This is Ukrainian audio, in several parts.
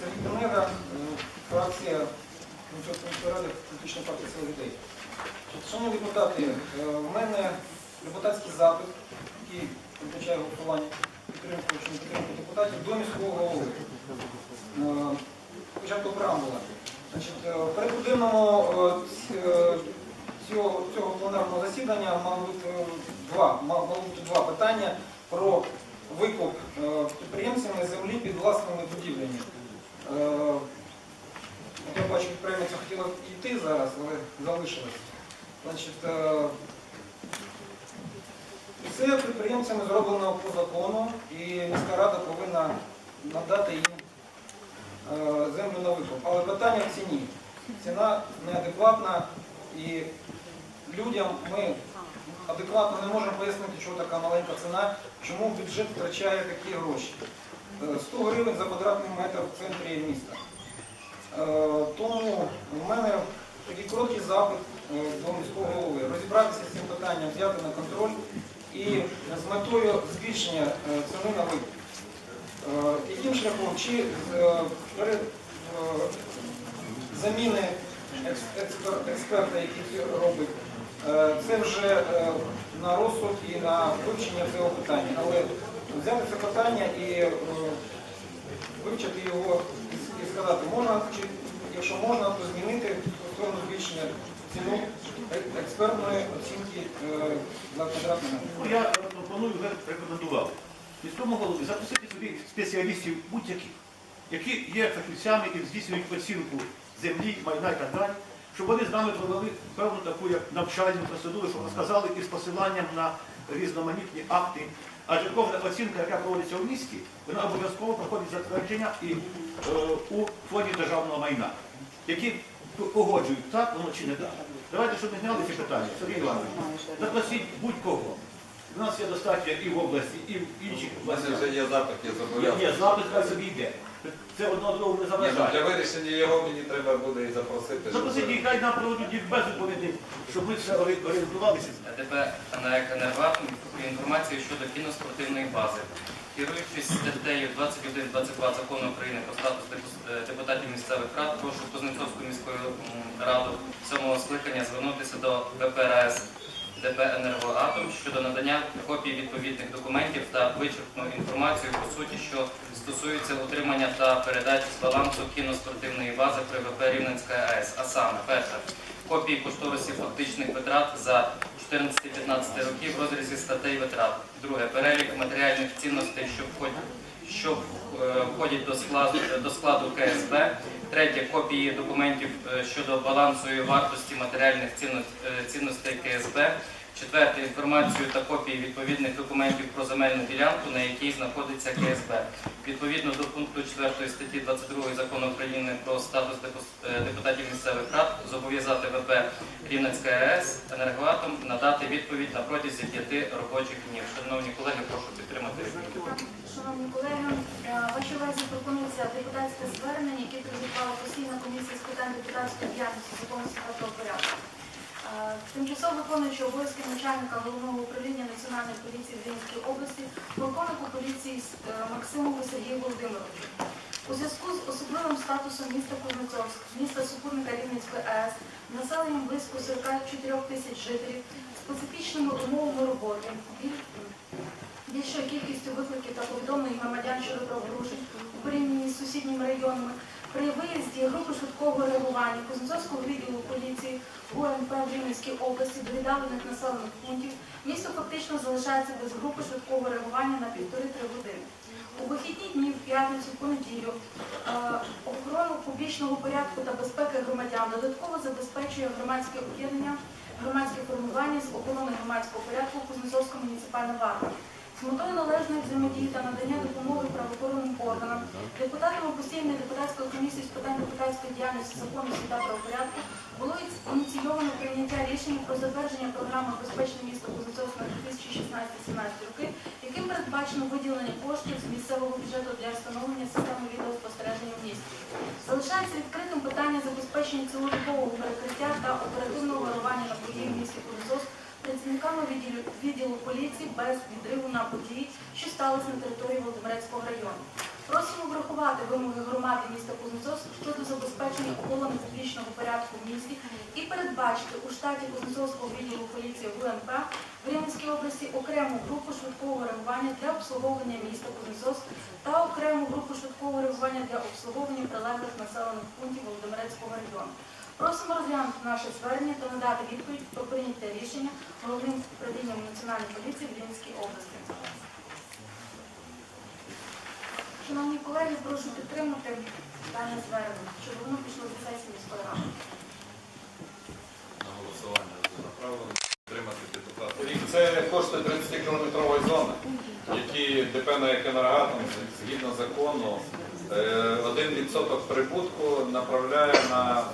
Сергій Тонега, фракція міської ради політичної партії «Сила людей». Шановні депутати, е, в мене депутатський запит, який передбачає голосування підтримку чи не підтримку депутатів до міського голови. Е, Спочатку преамбула. В порядку цього, цього пленарного засідання мало бути е, два, мало бути два питання про викуп е, підприємцями землі під власними будівлями. Е, Я бачу, підприємця хотіла йти зараз, але залишилось. Це підприємцями зроблено по закону, і міська рада повинна надати їм е, землю на викуп. Але питання в ціні. Ціна неадекватна і людям ми адекватно не можемо пояснити, чому така маленька ціна, чому бюджет втрачає такі гроші. Е, 100 гривень за квадратний метр в центрі міста. Е, Тому в мене такий короткий запит е, до міського голови розібратися з цим питанням, взяти на контроль і з метою збільшення е, ціни на викуп. Е, Яким шляхом? Чи е, е, заміни експерта, який робить, е, це вже е, на розсуд і на вивчення цього питання. Але взяти це питання і е, вивчити його і- сказати, можна, чи якщо можна, то змінити сторону збільшення ціну експертної оцінки за квадратний. Ну, я пропоную рекомендував міському голові запросити собі спеціалістів будь-яких, які є фахівцями і здійснюють оцінку землі, майна і так далі, щоб вони з нами провели певну таку як навчальну процедуру, щоб розказали із посиланням на різноманітні акти. Адже кожна оцінка, яка проводиться в місті, вона обов'язково проходить затвердження і е, у фонді державного майна, які погоджують так, воно чи не так. Давайте, щоб не зняли ці питання. Сергій Іванович, запросіть будь-кого. У нас є достатньо і в області, і в інших областях. є запит, я є запит, хай собі йде. Це одного другого не Ні, ну, заважає. Для вирішення його мені треба буде і запросити. щоб- Запросіть їх, хай нам проведуть їх без відповідей, щоб ми все ори- орієнтувалися. АТП «Енергоатом» інформацію щодо кіноспортивної бази. Керуючись статтею 21-22 закону України про статус депу- е, депутатів місцевих рад, прошу Кузнецовську міську м, раду сьомого скликання звернутися до ВПРС ДП «Енергоатом» щодо надання копій відповідних документів та вичерпну інформацію по суті, що стосується утримання та передачі з балансу кіноспортивної бази при ВП Рівненська АЕС. А саме, перше, копії кошторисів фактичних витрат за 14-15 років в розрізі статей витрат. Друге, перелік матеріальних цінностей, що входять, що е, входять до складу, до складу КСБ. Третє, копії документів е, щодо балансу і вартості матеріальних е, цінностей КСБ. Четверте, інформацію та копії відповідних документів про земельну ділянку, на якій знаходиться КСБ. Відповідно до пункту 4 статті 22 закону України про статус е, депутатів місцевих рад зобов'язати ВП Рівненська АЕС енергоатом надати відповідь на протязі п'яти робочих днів. Шановні колеги, прошу підтримати. Шановні колеги, е, вашій увазі пропонується депутатське звернення, яке підготувала постійна комісія з питань депутатської діяльності законності та правопорядку. Тимчасово виконуючи обов'язки начальника головного управління Національної поліції в Рівненській області, полковнику поліції е, Максимову Сергію Володимировичу. У зв'язку з особливим статусом міста Кузнецовськ, міста супутника Рівненської АЕС, населенням близько 44 тисяч жителів, специфічними умовами роботи, більшою кількістю викликів та повідомлень громадян щодо правопорушень у порівнянні з сусідніми районами. При виїзді групи швидкого реагування Кузнецовського відділу поліції ГУНП Рівненській області до віддалених населених пунктів місто фактично залишається без групи швидкого реагування на півтори-три години. У вихідні дні в п'ятницю, понеділю е, охорону публічного порядку та безпеки громадян додатково забезпечує громадське об'єднання, громадське формування з охорони громадського порядку Кузнецовська муніципальна варта. З метою належної взаємодії та надання допомоги правоохоронним органам, депутатами постійної депутатської комісії з питань депутатської діяльності, законності та правопорядку було ініційовано прийняття рішення про затвердження програми Безпечне місто Кузнецовськ на 2016-17 роки, яким передбачено виділення коштів з місцевого бюджету для встановлення системи відеоспостереження в місті. Залишається відкритим питання забезпечення цілодобового перекриття та оперативного реагування на події в місті відділу, поліції без відриву на події, що сталися на території Володимирецького району. Просимо врахувати вимоги громади міста Кузнецовськ щодо забезпечення охорони публічного порядку в місті і передбачити у штаті Кузнецовського відділу поліції ГУНП в Рівненській області окрему групу швидкого реагування для обслуговування міста Кузнецовськ та окрему групу швидкого реагування для обслуговування прилеглих населених пунктів Володимирецького району. Просимо розглянути наше звернення та надати відповідь про прийняте рішення головним управлінням Національної поліції в Рівненській області. Шановні колеги, прошу підтримати дане звернення, щоб воно пішло до сесії міської ради. На голосування направлено. Підтримати. Це кошти 30-кілометрової зони, які ДП на «Енергоатом» згідно закону е, 1% прибутку направляє на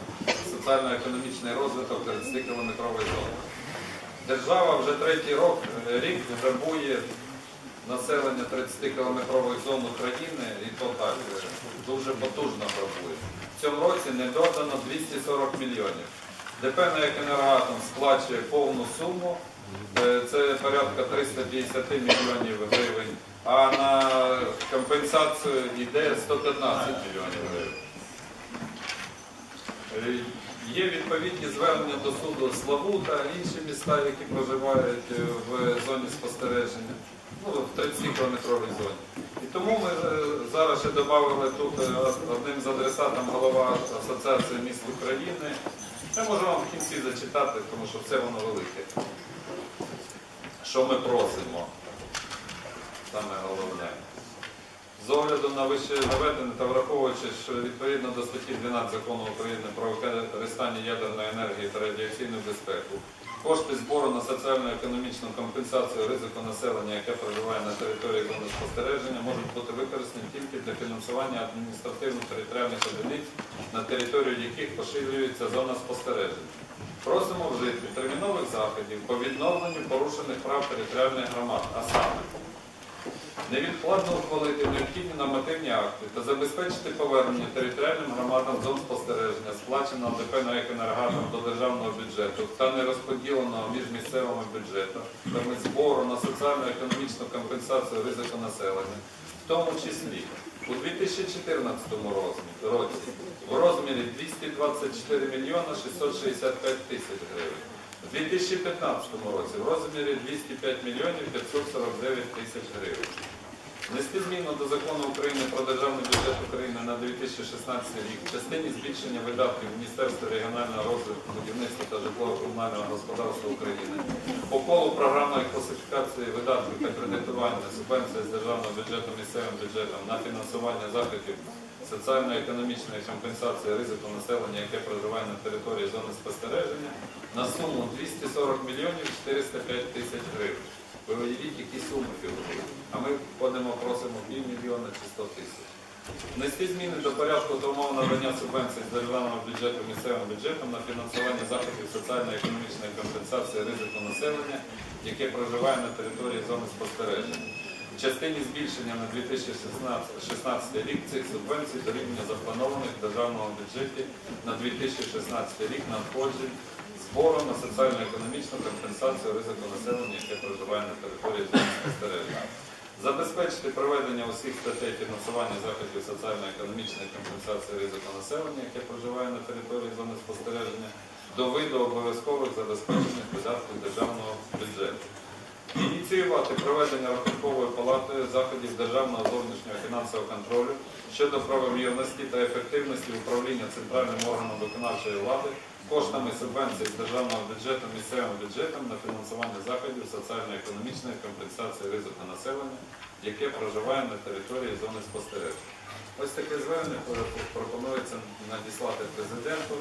соціально-економічний розвиток 30-кілометрової зони. Держава вже третій е, рік грабує населення 30-кілометрової зони країни, і то так е, дуже потужно грабує. В цьому році не додано 240 мільйонів. ДП на «Енергоатом» сплачує повну суму, е, це порядка 350 мільйонів гривень, а на компенсацію йде 115 мільйонів гривень. Е, Є відповідні звернення до суду Славута, інші міста, які проживають в зоні спостереження, ну, в 30-кілометровій зоні. І тому ми е, зараз ще додали тут е, одним з адресатом голова Асоціації міст України. Це можу вам в кінці зачитати, тому що все воно велике. Що ми просимо? Саме головне. З огляду на вище наведене та враховуючи, що відповідно до статті 12 закону України про використання ядерної енергії та радіаційну безпеку, кошти збору на соціально-економічну компенсацію ризику населення, яке проживає на території зони спостереження, можуть бути використані тільки для фінансування адміністративно-територіальних одиниць, на територію яких поширюється зона спостереження. Просимо вжити термінових заходів по відновленню порушених прав територіальних громад, а саме невідкладно ухвалити необхідні нормативні акти та забезпечити повернення територіальним громадам зон спостереження, сплаченого ДП на «Екенергатом» до державного бюджету та нерозподіленого між місцевими бюджетами збору на соціально-економічну компенсацію ризику населення, в тому числі у 2014 році в розмірі 224 мільйона 665 тисяч гривень. У 2015 році в розмірі 205 мільйонів 549 тисяч гривень. Внести зміну до закону України про державний бюджет України на 2016 рік в частині збільшення видатків Міністерства регіонального розвитку, будівництва та житлово-комунального господарства України по колу програмної класифікації видатків та кредитування субвенції з державного бюджету місцевим бюджетом на фінансування заходів соціально-економічної компенсації ризику населення, яке проживає на території зони спостереження, на суму 240 мільйонів 405 тисяч гривень. Ви уявіть, які суми фігурують. А ми просимо чи 100 тисяч. Внести зміни до порядку умов надання субвенцій з державного бюджету місцевим бюджетом на фінансування заходів соціально-економічної компенсації ризику населення, яке проживає на території зони спостереження. В частині збільшення на 2016 рік цих субвенцій до рівня запланованих в державному бюджеті на 2016 рік надходжень збору на соціально-економічну компенсацію ризику населення, яке проживає на території зони спостереження. Забезпечити проведення усіх статей фінансування заходів соціально-економічної компенсації ризику населення, яке проживає на території зони спостереження, до виду обов'язкових забезпечених видатків державного бюджету. Ініціювати проведення рахунковою палатою заходів державного зовнішнього фінансового контролю щодо правомірності та ефективності управління центральним органом виконавчої влади коштами субвенцій з державного бюджету місцевим бюджетом на фінансування заходів соціально-економічної компенсації ризику населення, яке проживає на території зони спостереження. Ось таке звернення пропонується надіслати президенту.